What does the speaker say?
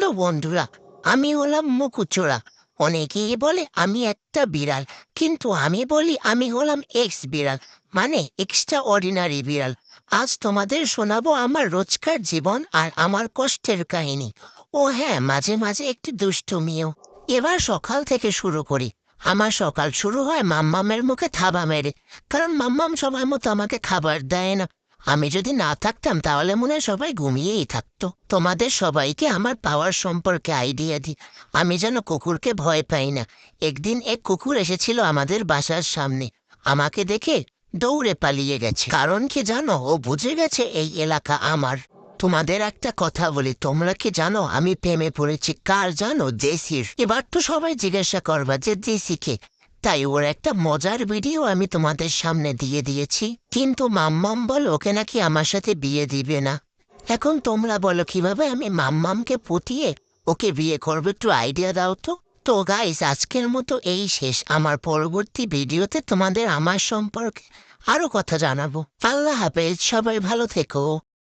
Hello বন্ধুরা, আমি হলাম মুকুচোরা অনেকেই বলে আমি একটা বিড়াল, কিন্তু আমি বলি আমি হলাম এক্স বিড়াল মানে এক্সট্রা অর্ডিনারি বিড়াল। আজ তোমাদের শোনাবো আমার রোজকার জীবন আর আমার কষ্টের কাহিনী। ও হ্যাঁ মাঝে মাঝে একটি দুষ্টুমিও এবার সকাল থেকে শুরু করি। আমার সকাল শুরু হয় মাম্মামের মুখে থাবা মেরে, কারণ মাম্মাম সময় মতো আমাকে খাবার দেয় না। আমি যদি না থাকতাম তাহলে মনে হয় সবাই ঘুমিয়েই থাকতো। তোমাদের সবাইকে আমার পাওয়ার সম্পর্কে আইডিয়া দিই আমি যেন কুকুরকে ভয় পাই না। একদিন এক কুকুর এসেছিল আমাদের বাসার সামনে। আমাকে দেখে দৌড়ে পালিয়ে গেছে। কারণ কি জানো? ও বুঝে গেছে এই এলাকা আমার। তোমাদের একটা কথা বলি, তোমরা কি জানো আমি প্রেমে পড়েছি? কার জানো? জেসির। এবার তো সবাই জিজ্ঞাসা করবা যে জেসিকে তাই ওর একটা মজার ভিডিও আমি তোমাদের সামনে দিয়ে দিয়েছি। কিন্তু মাম্মাম বল ওকে নাকি আমার সাথে বিয়ে দিবে না। এখন তোমরা বলো কীভাবে আমি মাম্মামকে পুতিয়ে ওকে বিয়ে করব একটু আইডিয়া দাও তো। তো গাইস আজকের মতো এই শেষ। আমার পরবর্তী ভিডিওতে তোমাদের আমার সম্পর্কে আরও কথা জানাব। আল্লাহ হাফেজ, সবাই ভালো থেকো।